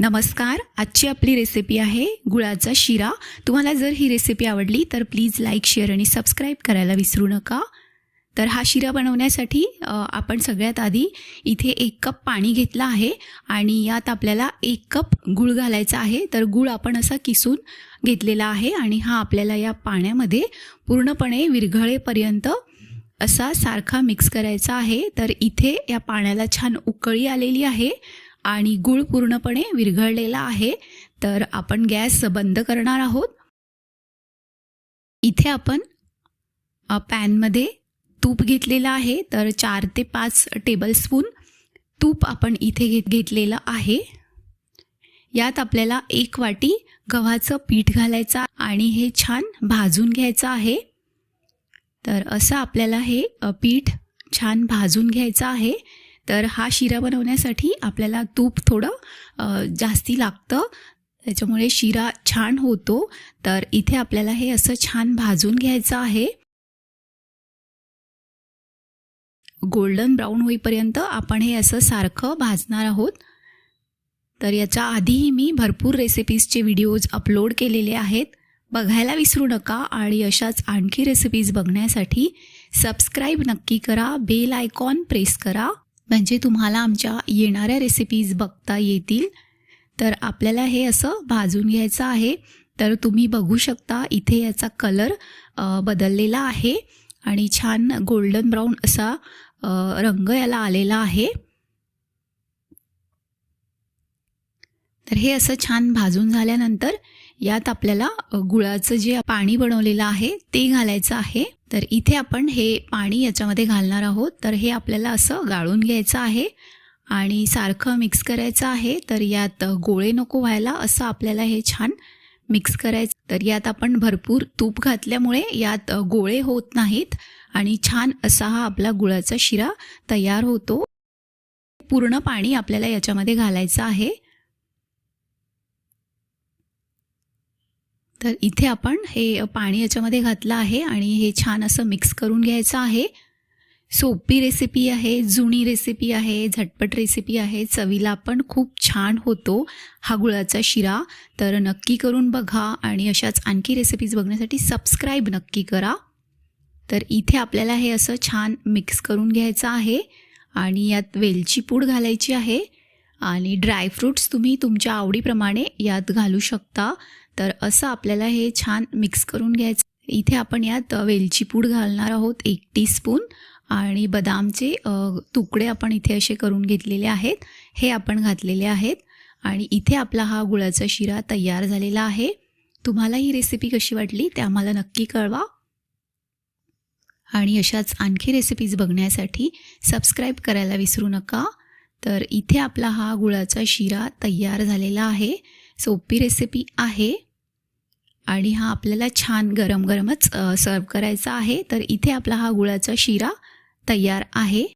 नमस्कार आजची आपली रेसिपी आहे गुळाचा शिरा. तुम्हाला जर ही रेसिपी आवडली तर प्लीज लाईक शेअर आणि सबस्क्राईब करायला विसरू नका. तर हा शिरा बनवण्यासाठी आपण सगळ्यात आधी इथे एक कप पाणी घेतलं आहे आणि यात आपल्याला एक कप गूळ घालायचा आहे. तर गूळ आपण असा किसून घेतलेला आहे आणि हा आपल्याला या पाण्यामध्ये पूर्णपणे विरघळेपर्यंत असा सारखा मिक्स करायचा आहे. तर इथे या पाण्याला छान उकळी आलेली आहे. आणि गूळ पूर्णपणे विरघळलेला आहे तर आपण गॅस बंद करणार आहोत. इथे आपण पॅनमध्ये तूप घेतलेलं आहे तर चार ते पाच टेबलस्पून तूप आपण इथे घेत घेतलेलं आहे. यात आपल्याला एक वाटी गव्हाचं पीठ घालायचं आणि हे छान भाजून घ्यायचं आहे. तर असं आपल्याला हे पीठ छान भाजून घ्यायचं आहे. तर हा शिरा बनवण्यासाठी आपल्याला तूप थोडं जास्ती लागतं. त्याच्यामुळे शिरा छान होतो. तर इथे आपल्याला हे असं छान भाजून घ्यायचं आहे. गोल्डन ब्राऊन होईपर्यंत आपण हे असं सारखं भाजणार आहोत. तर याच्या आधीही मी भरपूर रेसिपीजचे व्हिडिओज अपलोड केलेले आहेत. बघायला विसरू नका आणि अशाच आणखी रेसिपीज बघण्यासाठी सबस्क्राईब नक्की करा बेल आयकॉन प्रेस करा. म्हणजे तुम्हाला आमच्या येणाऱ्या रेसिपीज बघता येतील. तर आपल्याला हे असं भाजून घ्यायचं आहे. तर तुम्ही बघू शकता इथे याचा कलर बदललेला आहे. आणि छान गोल्डन ब्राऊन असा रंग याला आलेला आहे. तर हे असं छान भाजून झाल्यानंतर यात आपल्याला गुळाचं जे पाणी बनवलेलं आहे ते घालायचं आहे. तर इथे आपण हे पाणी याच्यामध्ये घालणार आहोत. तर हे आपल्याला असं गाळून घ्यायचं आहे आणि सारखं मिक्स करायचं आहे. तर यात गोळे नको व्हायला असं आपल्याला हे छान मिक्स करायचं. तर यात आपण भरपूर तूप घातल्यामुळे यात गोळे होत नाहीत आणि छान असा हा आपला गुळाचा शिरा तयार होतो. पूर्ण पाणी आपल्याला याच्यामध्ये घालायचं आहे. तर इथे आपण हे पाणी याच्यामध्ये घातलं आहे आणि हे छान असं मिक्स करून घ्यायचं आहे. सोपी रेसिपी आहे जुनी रेसिपी आहे झटपट रेसिपी आहे. चवीला पण खूप छान होतो हा गुळाचा शिरा. तर नक्की करून बघा आणि अशाच आणखी रेसिपीज बघण्यासाठी सबस्क्राईब नक्की करा. तर इथे आपल्याला हे असं छान मिक्स करून घ्यायचं आहे आणि यात वेलची पूड घालायची आहे. आणि ड्रायफ्रूट्स तुम्ही तुमच्या आवडीप्रमाणे यात घालू शकता. तर असं आपल्याला हे छान मिक्स करून घ्यायचं. इथे आपण यात वेलची पूड घालणार आहोत एक टीस्पून आणि बदामचे तुकडे आपण इथे असे करून घेतलेले आहेत. हे आपण घातलेले आहेत. आणि इथे आपला हा गुळाचा शिरा तयार झालेला आहे. तुम्हाला ही रेसिपी कशी वाटली ते आम्हाला नक्की कळवा. आणि अशाच आणखी रेसिपीज बघण्यासाठी सबस्क्राईब करायला विसरू नका. तर इथे आपला हा गुळाचा शिरा तयार झालेला आहे. सोपी रेसिपी आहे. आणि हा आपल्याला छान गरम गरमच सर्व करायचा आहे. तर इथे आपला हा गुळाचा शिरा तयार आहे.